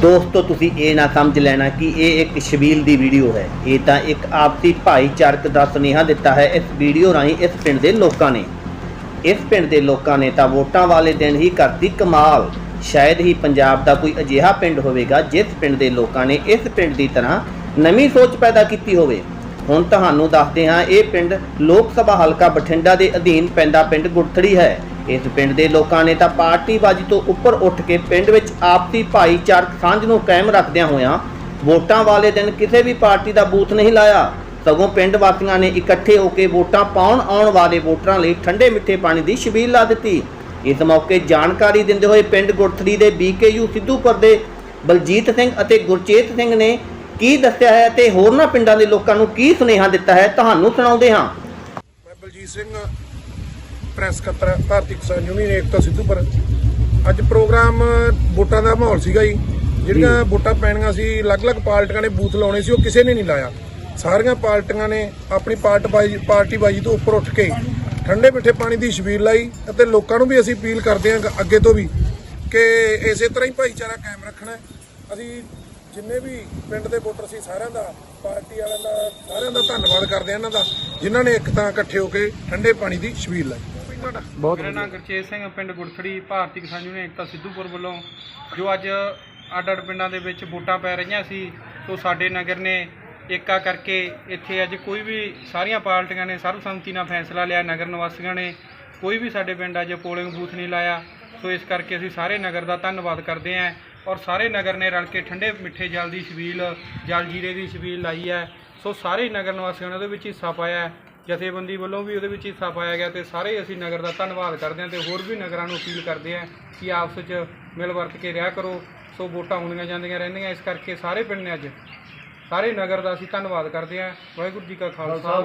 ਦੋਸਤੋ, ਤੁਸੀਂ ਇਹ ਨਾ ਸਮਝ ਲੈਣਾ ਕਿ ਇਹ ਇੱਕ ਸ਼ਬੀਲ ਦੀ ਵੀਡੀਓ ਹੈ। ਇਹ ਤਾਂ ਇੱਕ ਆਪਸੀ ਭਾਈਚਾਰਕ ਦਾ ਸੁਨੇਹਾ ਦਿੱਤਾ ਹੈ ਇਸ ਵੀਡੀਓ ਰਾਹੀਂ ਇਸ ਪਿੰਡ ਦੇ ਲੋਕਾਂ ਨੇ। ਇਸ ਪਿੰਡ ਦੇ ਲੋਕਾਂ ਨੇ ਤਾਂ ਵੋਟਾਂ ਵਾਲੇ ਦਿਨ ਹੀ ਕਰਤੀ ਕਮਾਲ। ਸ਼ਾਇਦ ਹੀ ਪੰਜਾਬ ਦਾ ਕੋਈ ਅਜਿਹਾ ਪਿੰਡ ਹੋਵੇਗਾ ਜਿਸ ਪਿੰਡ ਦੇ ਲੋਕਾਂ ਨੇ ਇਸ ਪਿੰਡ ਦੀ ਤਰ੍ਹਾਂ ਨਵੀਂ ਸੋਚ ਪੈਦਾ ਕੀਤੀ ਹੋਵੇ। ਹੁਣ ਤੁਹਾਨੂੰ ਦੱਸਦੇ ਹਾਂ, ਇਹ ਪਿੰਡ ਲੋਕ ਸਭਾ ਹਲਕਾ ਬਠਿੰਡਾ ਦੇ ਅਧੀਨ ਪੈਂਦਾ ਪਿੰਡ ਗੁਰਥੜੀ ਹੈ। ਇਸ ਪਿੰਡ ਦੇ ਲੋਕਾਂ ਨੇ ਤਾਂ ਪਾਰਟੀਬਾਜ਼ੀ ਤੋਂ ਉੱਪਰ ਉੱਠ ਕੇ ਪਿੰਡ ਵਿੱਚ ਆਪਸੀ ਭਾਈਚਾਰਕ ਸਾਂਝ ਨੂੰ ਕਾਇਮ ਰੱਖਦਿਆਂ ਹੋਇਆਂ ਵੋਟਾਂ ਵਾਲੇ ਦਿਨ ਕਿਸੇ ਵੀ ਪਾਰਟੀ ਦਾ ਬੂਥ ਨਹੀਂ ਲਾਇਆ। ਸਗੋਂ ਪਿੰਡ ਵਾਸੀਆਂ ਨੇ ਇਕੱਠੇ ਹੋ ਕੇ ਵੋਟਾਂ ਪਾਉਣ ਆਉਣ ਵਾਲੇ ਵੋਟਰਾਂ ਲਈ ਠੰਡੇ ਮਿੱਠੇ ਪਾਣੀ ਦੀ ਛਬੀਲ ਲਾ ਦਿੱਤੀ। ਇਸ ਮੌਕੇ ਜਾਣਕਾਰੀ ਦਿੰਦੇ ਹੋਏ ਪਿੰਡ ਗੁਰਥੜੀ ਦੇ ਬੀਕੇਯੂ ਸਿੱਧੂਪੁਰ ਦੇ ਬਲਜੀਤ ਸਿੰਘ ਅਤੇ ਗੁਰਚੇਤ ਸਿੰਘ ਨੇ ਕੀ ਦੱਸਿਆ ਹੈ ਤੇ ਹੋਰਨਾਂ ਪਿੰਡਾਂ ਦੇ ਲੋਕਾਂ ਨੂੰ ਕੀ ਸੁਨੇਹਾ ਦਿੱਤਾ ਹੈ, ਤੁਹਾਨੂੰ ਸੁਣਾਉਂਦੇ ਹਾਂ। ਮੈਂ ਬਲਜੀਤ ਸਿੰਘ ਪ੍ਰੈਸ ਸਕੱਤਰ ਭਾਰਤੀ ਕਿਸਾਨ ਯੂਨੀਅਨ ਏਕਤਾ ਸਿੱਧੂਪੁਰ ਅੱਜ ਪ੍ਰੋਗਰਾਮ ਵੋਟਾਂ ਦਾ ਮਾਹੌਲ ਸੀਗਾ ਜੀ। ਜਿਹੜੀਆਂ ਵੋਟਾਂ ਪੈਣੀਆਂ ਸੀ ਅਲੱਗ-ਅਲੱਗ ਪਾਰਟੀਆਂ ਨੇ ਬੂਥ ਲਾਉਣੇ ਸੀ ਉਹ ਕਿਸੇ ਨੇ ਨਹੀਂ ਲਾਇਆ। ਸਾਰੀਆਂ ਪਾਰਟੀਆਂ ਨੇ ਆਪਣੀ ਪਾਰਟੀ ਪਾਰਟੀ ਬਾਜੀ ਤੋਂ ਉੱਪਰ ਉੱਠ ਕੇ ਠੰਡੇ ਮਿੱਠੇ ਪਾਣੀ ਦੀ ਛਬੀਲ ਲਾਈ ਅਤੇ ਲੋਕਾਂ ਨੂੰ ਵੀ ਅਸੀਂ ਅਪੀਲ ਕਰਦੇ ਹਾਂ ਅੱਗੇ ਤੋਂ ਵੀ ਕਿ ਇਸੇ ਤਰ੍ਹਾਂ ਹੀ ਭਾਈਚਾਰਾ ਕਾਇਮ ਰੱਖਣਾ। ਅਸੀਂ ਜਿੰਨੇ ਵੀ ਪਿੰਡ ਦੇ ਵੋਟਰ ਸੀ ਸਾਰਿਆਂ ਦਾ ਪਾਰਟੀ ਵਾਲਿਆਂ ਦਾ ਸਾਰਿਆਂ ਦਾ ਧੰਨਵਾਦ ਕਰਦੇ ਹਾਂ ਇਹਨਾਂ ਦਾ ਜਿਨ੍ਹਾਂ ਨੇ ਇੱਕ ਤਾਂ ਇਕੱਠੇ ਹੋ ਕੇ ਠੰਡੇ ਪਾਣੀ ਦੀ ਛਬੀਲ ਲਾਈ। ਤੁਹਾਡਾ? ਮੇਰਾ ਨਾਮ ਗੁਰਚੇਤ ਸਿੰਘ ਪਿੰਡ ਗੁਰਥੜੀ ਭਾਰਤੀ ਕਿਸਾਨ ਯੂਨੀਅਨ ਏਕਤਾ ਸਿੱਧੂਪੁਰ ਵੱਲੋਂ ਜੋ ਅੱਜ ਅੱਡ ਅੱਡ ਪਿੰਡਾਂ ਦੇ ਵਿੱਚ ਵੋਟਾਂ ਪੈ ਰਹੀਆਂ ਸੀ ਤੋਂ ਸਾਡੇ ਨਗਰ ਨੇ ਏਕਾ ਕਰਕੇ ਇੱਥੇ ਅੱਜ ਕੋਈ ਵੀ ਸਾਰੀਆਂ ਪਾਰਟੀਆਂ ਨੇ ਸਰਬਸੰਮਤੀ ਨਾਲ ਫੈਸਲਾ ਲਿਆ ਨਗਰ ਨਿਵਾਸੀਆਂ ਨੇ ਕੋਈ ਵੀ ਸਾਡੇ ਪਿੰਡ ਅੱਜ ਪੋਲਿੰਗ ਬੂਥ ਨਹੀਂ ਲਾਇਆ। ਸੋ ਇਸ ਕਰਕੇ ਅਸੀਂ ਸਾਰੇ ਨਗਰ ਦਾ ਧੰਨਵਾਦ ਕਰਦੇ ਹਾਂ ਔਰ ਸਾਰੇ ਨਗਰ ਨੇ ਰਲ ਕੇ ਠੰਡੇ ਮਿੱਠੇ ਜਲ ਦੀ ਛਬੀਲ ਜਲ ਜੀਰੇ ਦੀ ਛਬੀਲ ਲਾਈ ਹੈ। ਸੋ ਸਾਰੇ ਨਗਰ ਨਿਵਾਸੀਆਂ ਨੇ ਉਹਦੇ ਵਿੱਚ ਹਿੱਸਾ ਪਾਇਆ ਜਥੇਬੰਦੀ ਵੱਲੋਂ ਵੀ ਉਹਦੇ ਵਿੱਚ ਹਿੱਸਾ ਪਾਇਆ ਗਿਆ ਤੇ ਸਾਰੇ ਅਸੀਂ ਨਗਰ ਦਾ ਧੰਨਵਾਦ ਕਰਦੇ ਹਾਂ ਤੇ ਹੋਰ ਵੀ ਨਗਰਾਂ ਨੂੰ ਅਪੀਲ ਕਰਦੇ ਹਾਂ ਕਿ ਆਪਸ ਵਿੱਚ ਮਿਲ ਵਰਤ ਕੇ ਰਿਹਾ ਕਰੋ, ਸੋ ਵੋਟਾਂ ਹੁੰਦੀਆਂ ਜਾਂਦੀਆਂ ਰਹਿੰਦੀਆਂ, ਇਸ ਕਰਕੇ ਸਾਰੇ ਪਿੰਡ ਨੇ ਅੱਜ ਸਾਰੇ ਨਗਰ ਦਾ ਅਸੀਂ ਧੰਨਵਾਦ ਕਰਦੇ ਹਾਂ। ਵਾਹਿਗੁਰੂ ਜੀ ਕਾ ਖਾਲਸਾ।